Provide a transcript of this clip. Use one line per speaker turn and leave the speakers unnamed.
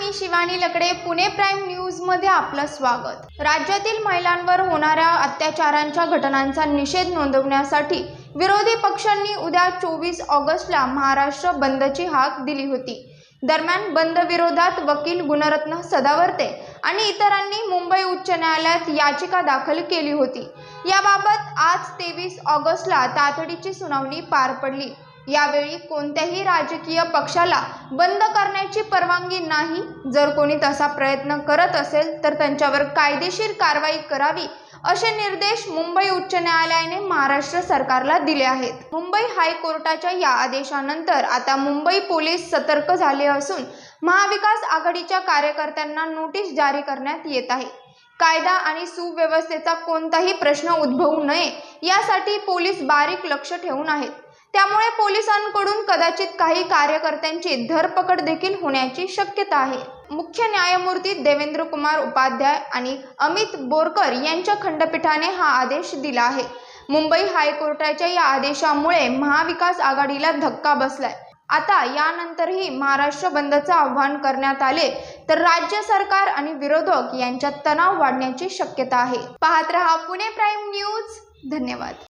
मी शिवानी लकडे Pune prime न्यूजमध्ये आपलं स्वागत. राज्यातील महिलांवर होणाऱ्या अत्याचारांच्या घटनांचा निषेध नोंदवण्यासाठी विरोधी पक्षांनी उद्या चोवीस ऑगस्टला महाराष्ट्र बंदची हाक दिली होती. दरम्यान बंद विरोधात वकील गुणरत्न सदावर्ते आणि इतरांनी मुंबई उच्च न्यायालयात याचिका दाखल केली होती. याबाबत आज तेवीस ऑगस्टला तातडीची सुनावणी पार पडली. यावेळी कोणत्याही राजकीय पक्षाला बंद करण्याची परवानगी नाही जर कोणी तसा प्रयत्न करत असेल तर त्यांच्यावर कायदेशीर कारवाई करावी असे निर्देश मुंबई उच्च न्यायालयाने महाराष्ट्र सरकारला दिले आहेत. मुंबई हायकोर्टाच्या या आदेशानंतर आता मुंबई पोलीस सतर्क झाले असून महाविकास आघाडीच्या कार्यकर्त्यांना नोटीस जारी करण्यात येत आहे. कायदा आणि सुव्यवस्थेचा कोणताही प्रश्न उद्भवू नये यासाठी पोलीस बारीक लक्ष ठेवून आहेत. त्यामुळे पोलिसांकडून कदाचित काही कार्यकर्त्यांची धरपकड देखील होण्याची शक्यता आहे. मुख्य न्यायमूर्ती देवेंद्र कुमार उपाध्याय आणि अमित बोरकर यांच्या खंडपीठाने हा आदेश दिला आहे. मुंबई हायकोर्टाच्या या आदेशामुळे महाविकास आघाडीला धक्का बसलाय. आता यानंतरही महाराष्ट्र बंदचं आव्हान करण्यात आले तर राज्य सरकार आणि विरोधक यांच्यात तणाव वाढण्याची शक्यता आहे. पाहत रहा पुणे प्राईम न्यूज. धन्यवाद.